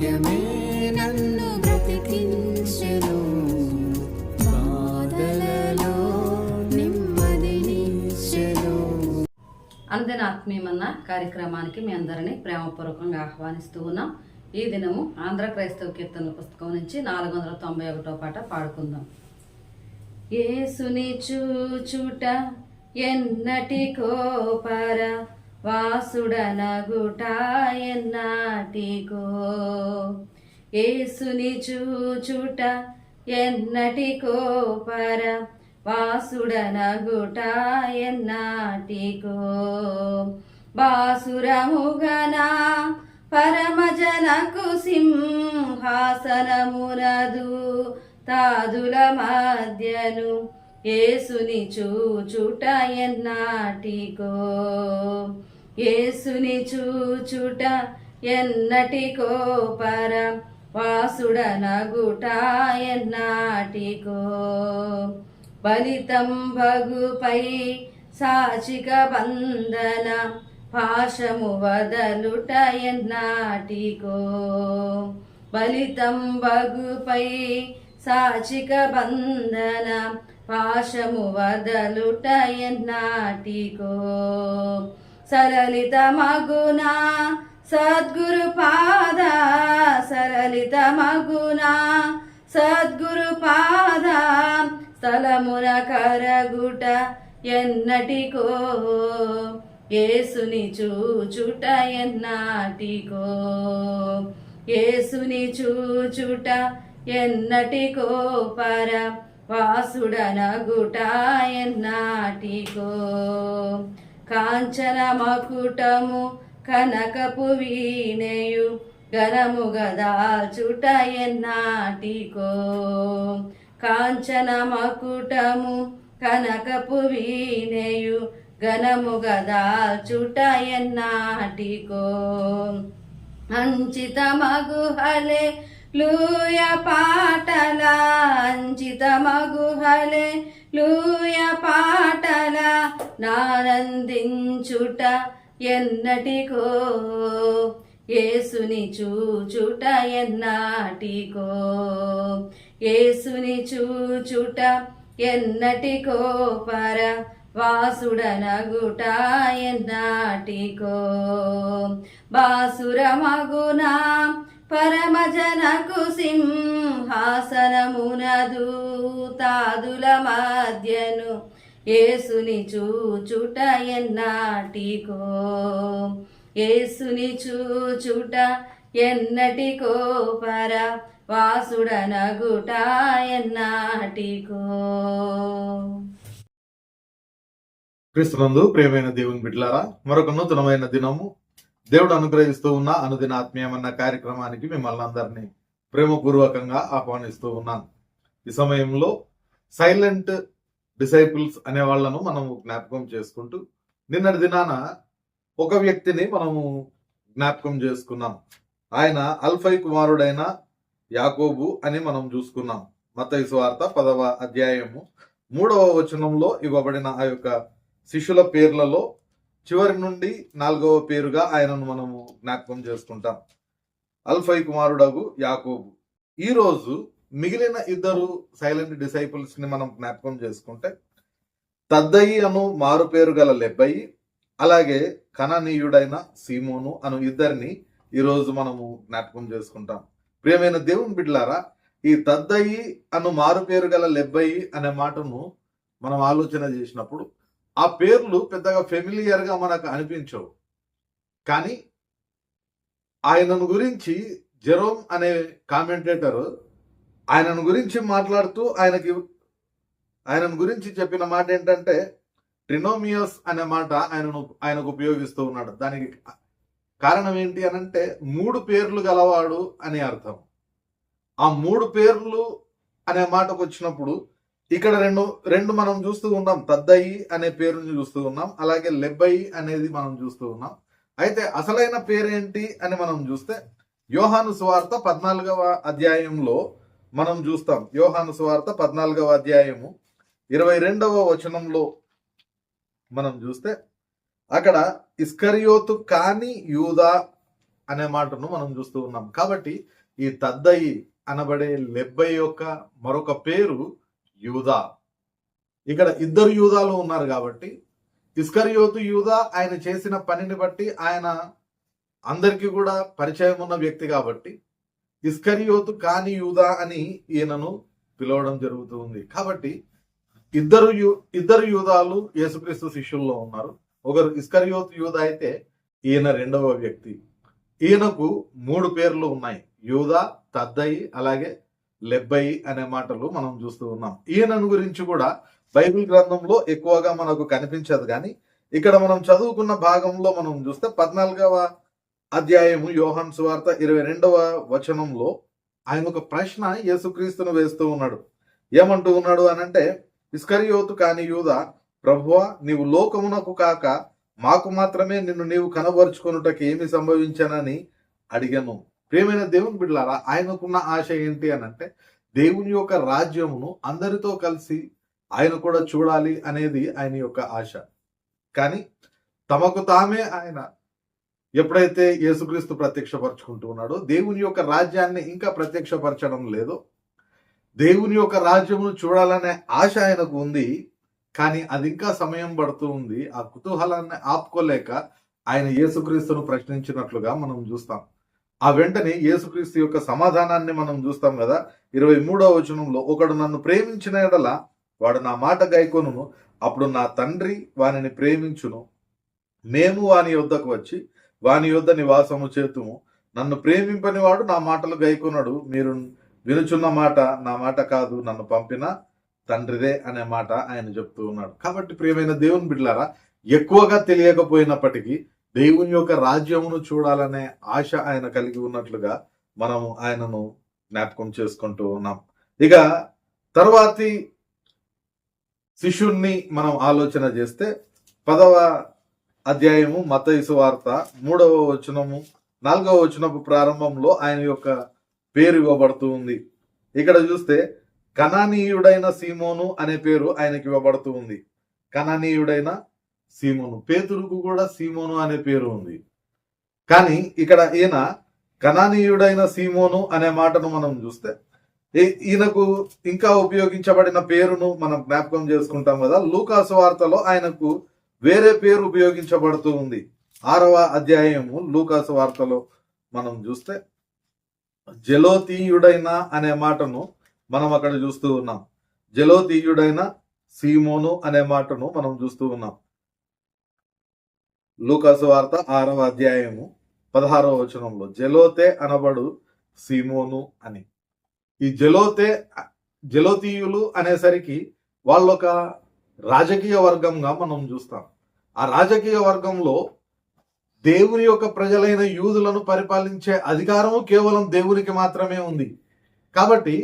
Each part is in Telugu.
వాక్యమే నన్ను బ్రతికించెను. బాధలలో నెమ్మదినిచ్చెను అనుదిన ఆత్మీయమన్న కార్యక్రమానికి మీ అందరినీ ప్రేమపూర్వకంగా ఆహ్వానిస్తూ ఉన్నాం. ఈ దినము ఆంధ్ర క్రైస్తవ కీర్తనల పుస్తకం నుంచి నాలుగు వందల తొంభై ఒకటో పాట పాడుకుందాం. ఏసుని చూచుట ఎన్నటికో పర వాసుడనగుట ఏసుని చూచుట ఎన్నటికో పర వాసుడనగుట ఎన్నాటికో బాసురముగనా పరమజనకు సింహాసనమునదు తాదుల మధ్యను ఏసుని చూచుట ఎన్నాటికో. ఏసుని చూచుట ఎన్నటికో పర వాసుడనగుట ఎన్నాటికో బలితం భగుపై సాచిక బంధన పాశము వదలుట ఎన్నాటికో బలితం బగుపై సాచిక బంధన పాశము వదలుట ఎన్నాటికో సరళిత మగునా సద్గురు పాద సరళిత మగునా సద్గురు పాద స్థలమున కరగుట ఎన్నటికో ఏసుని చూచుట ఎన్నాటికో ఏసుని చూచుట ఎన్నటికో పర వాసుడనగుట ఎన్నాటికో. కాంచన మకుటము కనకపు వీణయు గనము గదాల్చుట ఎన్నాటికో. కాంచన మకుటము కనకపు వీణయు గనము గదాల్చుట ఎన్నాటికో. అంచిత మగుహలే లూయ పాటల అంచిత మగుహలే లూయ పాటల నానందించుట ఎన్నటికో. ఏసుని చూచుట ఎన్నాటికో. ఏసుని చూచుట ఎన్నటికో. పర వాసుడనగుట ఎన్నాటికో. బాసురమగునా పరమజనకు సింహాసనమునదు తాదుల మధ్యను ఏసుని చూచుట ఎన్నాటికో? ఏసుని చూచుట ఎన్నటికో? పర వాసుడనగుట ఎన్నాటికో? క్రీస్తునందు ప్రేమైన దేవుని బిడ్డలారా మరొక నూతనమైన దినము దేవుడు అనుగ్రహిస్తూ ఉన్న అనుదిన ఆత్మీయమన్న కార్యక్రమానికి మిమ్మల్ని అందరినీ ప్రేమపూర్వకంగా ఆహ్వానిస్తూ ఉన్నాను. ఈ సమయంలో సైలెంట్ డిసైపుల్స్ అనే వాళ్ళను మనము జ్ఞాపకం చేసుకుంటూ నిన్నటి దినాన ఒక వ్యక్తిని మనము జ్ఞాపకం చేసుకున్నాం. ఆయన అల్ఫై కుమారుడైన యాకోబు అని మనం చూసుకున్నాం. మత్తయి సువార్త పదవ అధ్యాయము మూడవ వచనంలో ఇవ్వబడిన ఆ యొక్క శిష్యుల పేర్లలో చివరి నుండి నాలుగవ పేరుగా ఆయనను మనము జ్ఞాపకం చేసుకుంటాం. అల్ఫై కుమారుడగు యాకోబు. ఈరోజు మిగిలిన ఇద్దరు సైలెంట్ డిసైపుల్స్ని మనం జ్ఞాపకం చేసుకుంటే తద్దయి అను మారు పేరు గల లెబ్బయి అలాగే కననీయుడైన సీమోను అను ఇద్దరిని ఈరోజు మనము జ్ఞాపకం చేసుకుంటాం. ప్రియమైన దేవుని బిడ్లారా ఈ తద్దయి అను మారు పేరు గల లెబ్బయి అనే మాటను మనం ఆలోచన చేసినప్పుడు ఆ పేర్లు పెద్దగా ఫెమిలియర్గా మనకు అనిపించవు. కానీ ఆయనను గురించి జెరోమ్ అనే కామెంటేటర్ ఆయనను గురించి మాట్లాడుతూ ఆయనకి ఆయనను గురించి చెప్పిన మాట ఏంటంటే ట్రినోమియస్ అనే మాట ఆయనను ఆయనకు ఉపయోగిస్తూ ఉన్నాడు. దానికి కారణం ఏంటి అనంటే మూడు పేర్లు గలవాడు అని అర్థం. ఆ మూడు పేర్లు అనే మాటకు వచ్చినప్పుడు ఇక్కడ రెండు రెండు మనం చూస్తూ ఉన్నాం. తద్దయి అనే పేరుని చూస్తూ ఉన్నాం. అలాగే లెబ్బయి అనేది మనం చూస్తూ ఉన్నాం. అయితే అసలైన పేరేంటి అని మనం చూస్తే యోహాను స్వార్త పద్నాలుగవ అధ్యాయంలో మనం చూస్తాం. యోహాను స్వార్త పద్నాలుగవ అధ్యాయము ఇరవై రెండవ వచనంలో మనం చూస్తే అక్కడ ఇస్కరియోతు కాని యూదా అనే మాటను మనం చూస్తూ ఉన్నాం. కాబట్టి ఈ తద్దయి అనబడే లెబ్బై యొక్క మరొక పేరు యూదా. ఇక్కడ ఇద్దరు యూదాలు ఉన్నారు కాబట్టి ఇస్కరియోతు యూదా ఆయన చేసిన పనిని బట్టి ఆయన అందరికీ కూడా పరిచయం ఉన్న వ్యక్తి కాబట్టి ఇస్కరియోతు కాని యూదా అని ఈయనను పిలవడం జరుగుతుంది కాబట్టి ఇద్దరు యూ ఇద్దరు యూదాలు యేసుక్రీస్తు శిష్యుల్లో ఉన్నారు. ఒకరు ఇస్కరియోతు యూదా అయితే ఈయన రెండవ వ్యక్తి. ఈయనకు మూడు పేర్లు ఉన్నాయి. యూదా తద్దయి అలాగే లెబ్బయి అనే మాటలు మనం చూస్తూ ఉన్నాం. ఈయనను గురించి కూడా బైబిల్ గ్రంథంలో ఎక్కువగా మనకు కనిపించదు కానీ ఇక్కడ మనం చదువుకున్న భాగంలో మనం చూస్తే పద్నాలుగవ అధ్యాయము యోహన్ సువార్త ఇరవై రెండవ వచనంలో ఆయన ఒక ప్రశ్న యేసుక్రీస్తును వేస్తూ ఉన్నాడు. ఏమంటూ ఉన్నాడు అనంటే ఇస్కరియోతు కాని యూద ప్రభువా నీవు లోకమునకు కాక మాకు మాత్రమే నిన్ను నీవు కనబరుచుకొనుటకు ఏమి సంభవించానని అడిగాను. ప్రియమైన దేవుని బిడ్డలారా ఆయనకున్న ఆశ ఏంటి అని అంటే దేవుని యొక్క రాజ్యమును అందరితో కలిసి ఆయన కూడా చూడాలి అనేది ఆయన యొక్క ఆశ. కానీ తమకు తామే ఆయన ఎప్పుడైతే యేసుక్రీస్తు ప్రత్యక్షపరచుకుంటూ ఉన్నాడో దేవుని యొక్క రాజ్యాన్ని ఇంకా ప్రత్యక్షపరచడం లేదు. దేవుని యొక్క రాజ్యమును చూడాలనే ఆశ ఆయనకు ఉంది కానీ అది ఇంకా సమయం పడుతూ ఉంది. ఆ కుతూహలాన్ని ఆపుకోలేక ఆయన యేసుక్రీస్తును ప్రశ్నించినట్లుగా మనం చూస్తాం. ఆ వెంటనే యేసుక్రీస్తు యొక్క సమాధానాన్ని మనం చూస్తాం కదా ఇరవై మూడవ వచనంలో ఒకడు నన్ను ప్రేమించిన ఎడల వాడు నా మాట గైకొను అప్పుడు నా తండ్రి వానిని ప్రేమించును. మేము వాని యొద్దకు వచ్చి వాని యొద్ద నివాసము చేతుము. నన్ను ప్రేమింపని వాడు నా మాటలు గైకొనడు. మీరు వినుచున్న మాట నా మాట కాదు నన్ను పంపిన తండ్రిదే అనే మాట ఆయన చెప్తూ ఉన్నాడు. కాబట్టి ప్రియమైన దేవుని బిడ్డలారా ఎక్కువగా తెలియకపోయినప్పటికీ దేవుని యొక్క రాజ్యమును చూడాలనే ఆశ ఆయన కలిగి ఉన్నట్లుగా మనం ఆయనను జ్ఞాపకం చేసుకుంటూ ఉన్నాం. ఇక తర్వాతి శిష్యుణ్ణి మనం ఆలోచన చేస్తే పదవ అధ్యాయము మతయిసు వార్త మూడవ వచనము నాలుగవ వచనపు ప్రారంభంలో ఆయన యొక్క పేరు ఇవ్వబడుతూ ఉంది. ఇక్కడ చూస్తే కణానీయుడైన సీమోను అనే పేరు ఆయనకి ఇవ్వబడుతూ ఉంది. కణానీయుడైన సీమోను. పేతురుకు కూడా సీమోను అనే పేరు ఉంది. కానీ ఇక్కడ ఈయన కణానీయుడైన సీమోను అనే మాటను మనం చూస్తే ఈ- ఈయనకు ఇంకా ఉపయోగించబడిన పేరును మనం జ్ఞాపకం చేసుకుంటాం కదా. లూకాసు వార్తలో ఆయనకు వేరే పేరు ఉపయోగించబడుతూ ఉంది. ఆరవ అధ్యాయము లూకాసు వార్తలో మనం చూస్తే జలోతీయుడైన అనే మాటను మనం అక్కడ చూస్తూ ఉన్నాం. జలోతీయుడైన సీమోను అనే మాటను మనం చూస్తూ ఉన్నాం. లూకాసు వార్త ఆరవ అధ్యాయము పదహారవ వచనంలో జలోతే అనబడు సీమోను అని. ఈ జలోతే జలోతీయులు అనేసరికి వాళ్ళొక రాజకీయ వర్గంగా మనం చూస్తాం. ఆ రాజకీయ వర్గంలో దేవుని యొక్క ప్రజలైన యూదులను పరిపాలించే అధికారము కేవలం దేవునికి మాత్రమే ఉంది. కాబట్టి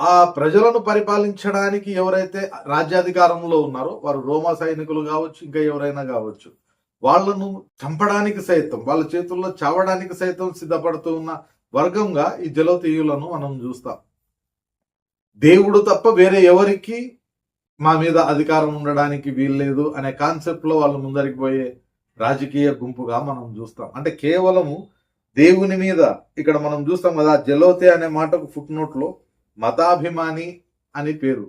ఆ ప్రజలను పరిపాలించడానికి ఎవరైతే రాజ్యాధికారంలో ఉన్నారో వారు రోమా సైనికులు కావచ్చు ఇంకా ఎవరైనా కావచ్చు వాళ్ళను చంపడానికి సైతం వాళ్ళ చేతుల్లో చావడానికి సైతం సిద్ధపడుతూ ఉన్న వర్గంగా ఈ జలోతీయులను మనం చూస్తాం. దేవుడు తప్ప వేరే ఎవరికి మా మీద అధికారం ఉండడానికి వీల్లేదు అనే కాన్సెప్ట్లో వాళ్ళు ముందరికి పోయే రాజకీయ గుంపుగా మనం చూస్తాం. అంటే కేవలము దేవుని మీద ఇక్కడ మనం చూస్తాం కదా జలోతే అనే మాటకు ఫుట్ నోట్లో మతాభిమాని అని పేరు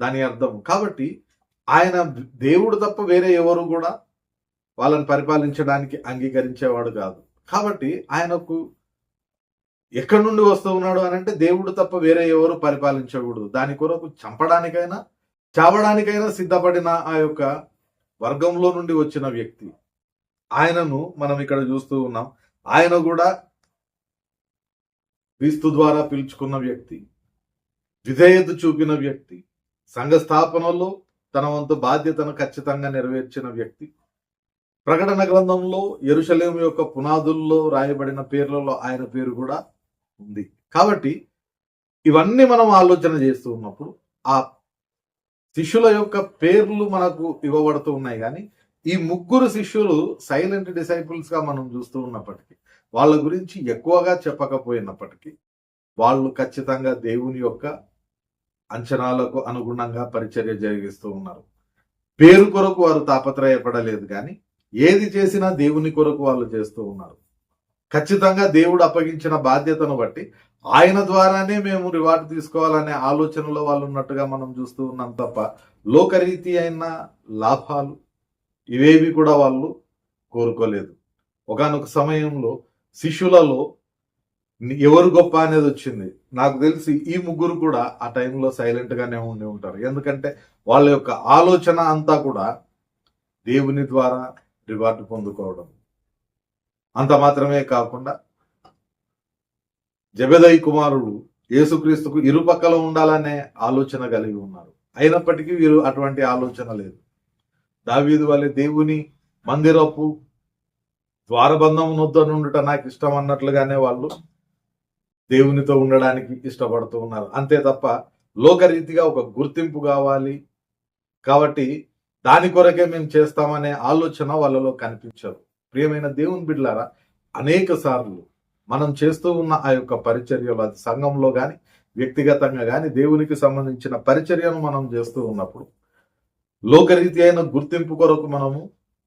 దాని అర్థం కాబట్టి ఆయన దేవుడు తప్ప వేరే ఎవరు కూడా వాళ్ళని పరిపాలించడానికి అంగీకరించేవాడు కాదు. కాబట్టి ఆయనకు ఎక్కడి నుండి వస్తూ ఉన్నాడు అని అంటే దేవుడు తప్ప వేరే ఎవరు పరిపాలించకూడదు. దాని కొరకు చంపడానికైనా చావడానికైనా సిద్ధపడిన ఆ యొక్క వర్గంలో నుండి వచ్చిన వ్యక్తి. ఆయనను మనం ఇక్కడ చూస్తూ ఉన్నాం. ఆయన కూడా క్రీస్తు ద్వారా పిలుచుకున్న వ్యక్తి విధేయత చూపిన వ్యక్తి సంఘ స్థాపనలో తన వంతు బాధ్యతను ఖచ్చితంగా నెరవేర్చిన వ్యక్తి. ప్రకటన గ్రంథంలో ఎరుషలేం యొక్క పునాదుల్లో రాయబడిన పేర్లలో ఆయన పేరు కూడా ఉంది. కాబట్టి ఇవన్నీ మనం ఆలోచన చేస్తూ ఉన్నప్పుడు ఆ శిష్యుల యొక్క పేర్లు మనకు ఇవ్వబడుతూ ఉన్నాయి కానీ ఈ ముగ్గురు శిష్యులు సైలెంట్ డిసైపుల్స్గా మనం చూస్తూ ఉన్నప్పటికీ వాళ్ళ గురించి ఎక్కువగా చెప్పకపోయినప్పటికీ వాళ్ళు ఖచ్చితంగా దేవుని యొక్క అంచనాలకు అనుగుణంగా పరిచర్య జరిగిస్తూ ఉన్నారు. పేరు కొరకు వారు తాపత్రయపడలేదు కానీ ఏది చేసినా దేవుని కొరకు వాళ్ళు చేస్తూ ఉన్నారు. ఖచ్చితంగా దేవుడు అప్పగించిన బాధ్యతను బట్టి ఆయన ద్వారానే మేము రివార్డు తీసుకోవాలనే ఆలోచనలో వాళ్ళు ఉన్నట్టుగా మనం చూస్తూ ఉన్నాం తప్ప లోకరీతి అయిన లాభాలు ఇవేవి కూడా వాళ్ళు కోరుకోలేదు. ఒకానొక సమయంలో శిష్యులలో ఎవరు గొప్ప అనేది వచ్చింది. నాకు తెలిసి ఈ ముగ్గురు కూడా ఆ టైంలో సైలెంట్గానే ఉండి ఉంటారు. ఎందుకంటే వాళ్ళ యొక్క ఆలోచన అంతా కూడా దేవుని ద్వారా రివార్డు పొందుకోవడం. అంత మాత్రమే కాకుండా జబెదయ్ కుమారుడు యేసుక్రీస్తుకు ఇరుపక్కల ఉండాలనే ఆలోచన కలిగి ఉన్నారు. అయినప్పటికీ వీరు అటువంటి ఆలోచన లేదు. దావీదు వలె దేవుని మందిరపు ద్వారబంధం నొద్ద నుండుట నాకు ఇష్టం అన్నట్లుగానే వాళ్ళు దేవునితో ఉండడానికి ఇష్టపడుతూ ఉన్నారు. అంతే తప్ప లోకరీతిగా ఒక గుర్తింపు కావాలి. కాబట్టి దాని కొరకే మేము చేస్తామనే ఆలోచన వాళ్ళలో కనిపించదు. ప్రియమైన దేవుని బిడ్డలారా అనేక సార్లు మనం చేస్తూ ఉన్న ఆ యొక్క పరిచర్యలు అది సంఘంలో కానీ వ్యక్తిగతంగా కానీ దేవునికి సంబంధించిన పరిచర్యను మనం చేస్తూ ఉన్నప్పుడు లోకరీతి అయిన గుర్తింపు కొరకు మనము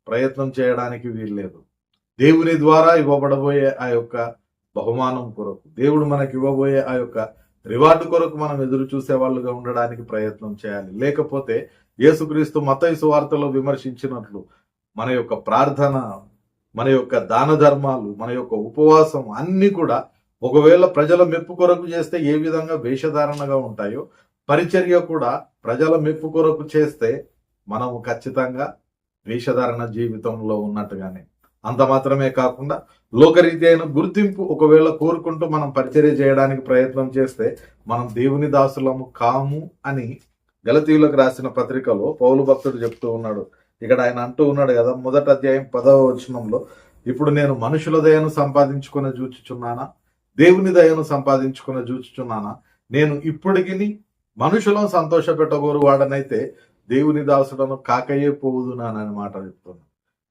ప్రయత్నం చేయడానికి వీల్లేదు. దేవుని ద్వారా ఇవ్వబడబోయే ఆ యొక్క బహుమానం కొరకు దేవుడు మనకి ఇవ్వబోయే ఆ యొక్క రివార్డు కొరకు మనం ఎదురు చూసే వాళ్ళుగా ఉండడానికి ప్రయత్నం చేయాలి. లేకపోతే యేసుక్రీస్తు మతయి వార్తలో విమర్శించినట్లు మన యొక్క ప్రార్థన మన యొక్క దాన ధర్మాలు మన యొక్క ఉపవాసం అన్నీ కూడా ఒకవేళ ప్రజల మెప్పు కొరకు చేస్తే ఏ విధంగా వేషధారణగా ఉంటాయో పరిచర్య కూడా ప్రజల మెప్పు కొరకు చేస్తే మనము ఖచ్చితంగా వేషధారణ జీవితంలో ఉన్నట్టుగానే. అంత మాత్రమే కాకుండా లోకరీతి అయిన గుర్తింపు ఒకవేళ కోరుకుంటూ మనం పరిచర్య చేయడానికి ప్రయత్నం చేస్తే మనం దేవుని దాసులము కాము అని గలతీయులకు రాసిన పత్రికలో పౌలు భక్తుడు చెప్తూ ఉన్నాడు. ఇక్కడ ఆయన అంటూ ఉన్నాడు కదా మొదటి అధ్యాయం పదవ వచనంలో ఇప్పుడు నేను మనుషుల దయను సంపాదించుకుని చూచుచున్నానా? దేవుని దయను సంపాదించుకుని చూచుచున్నానా? నేను ఇప్పటికి మనుషులను సంతోష పెట్టగోరు వాడనైతే దేవుని దాసుడను కాకయే పోవుదునానని మాట చెప్తున్నాను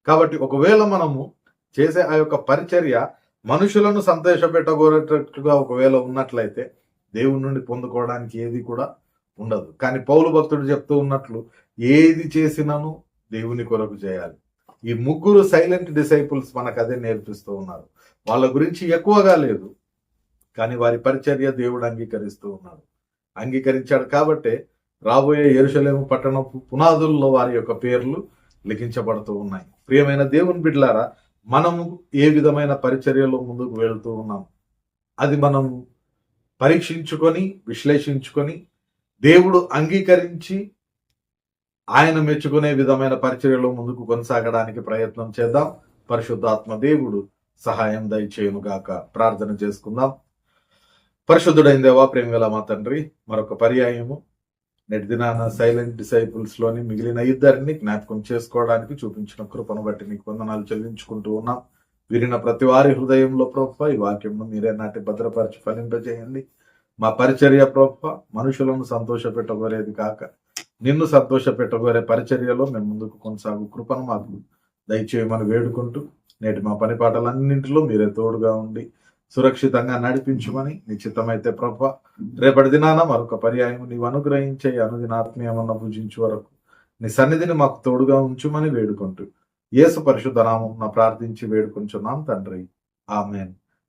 కాబట్టి ఒకవేళ మనము చేసే ఆ యొక్క పరిచర్య మనుషులను సంతోషపెట్టగోరేటట్టుగా ఒకవేళ ఉన్నట్లయితే దేవుని నుండి పొందుకోవడానికి ఏది కూడా ఉండదు. కానీ పౌలు భక్తుడు చెప్తూ ఉన్నట్లు ఏది చేసినను దేవుని కొరకు చేయాలి. ఈ ముగ్గురు సైలెంట్ డిసైపుల్స్ మనకు అదే నేర్పిస్తూ ఉన్నారు. వాళ్ళ గురించి ఎక్కువగా లేదు. కానీ వారి పరిచర్య దేవుడు అంగీకరిస్తూ ఉన్నాడు. అంగీకరించాడు కాబట్టే రాబోయే ఎరుషలేము పట్టణపు పునాదుల్లో వారి యొక్క పేర్లు లిఖించబడుతూ ఉన్నాయి. ప్రియమైన దేవుని బిడ్లారా మనము ఏ విధమైన పరిచర్యలో ముందుకు వెళ్తూ ఉన్నాం? అది మనం పరీక్షించుకొని విశ్లేషించుకొని దేవుడు అంగీకరించి ఆయన మెచ్చుకునే విధమైన పరిచర్యలో ముందుకు కొనసాగడానికి ప్రయత్నం చేద్దాం. పరిశుద్ధాత్మ దేవుడు సహాయం దయచేయునుగాక ప్రార్థన చేసుకుందాం. పరిశుద్ధుడైన దేవా ప్రేమగల మా తండ్రి మరొక పర్యాయము నేటి దినాన సైలెంట్ డిసైపుల్స్లోని మిగిలిన ఇద్దరిని జ్ఞాపకం చేసుకోవడానికి చూపించిన కృపను బట్టి నీకు వందనాలు చెల్లించుకుంటూ ఉన్నాం. విరిన ప్రతి వారి హృదయంలో ప్రభు ఈ వాక్యంను మీరే నాటి భద్రపరిచి ఫలింపజేయండి. మా పరిచర్య ప్రభ మనుషులను సంతోష పెట్టగోరేది కాక నిన్ను సంతోష పెట్టగోరే పరిచర్యలో మేము ముందుకు కొనసాగు కృపను మాకు దయచేయమని వేడుకుంటూ నేటి మా పని పాటలన్నింటిలో మీరే తోడుగా ఉండి సురక్షితంగా నడిపించమని నిశ్చితమైతే ప్రభ రేపటి దినాన మరొక పర్యాయం నీవు అనుగ్రహించే అనుదినాత్మీయమన్న పూజించు వరకు నీ సన్నిధిని మాకు తోడుగా ఉంచుమని వేడుకుంటూ యేసు పరిశుద్ధ నామం ప్రార్థించి వేడుకుంటున్నాం తండ్రి. ఆమెన్.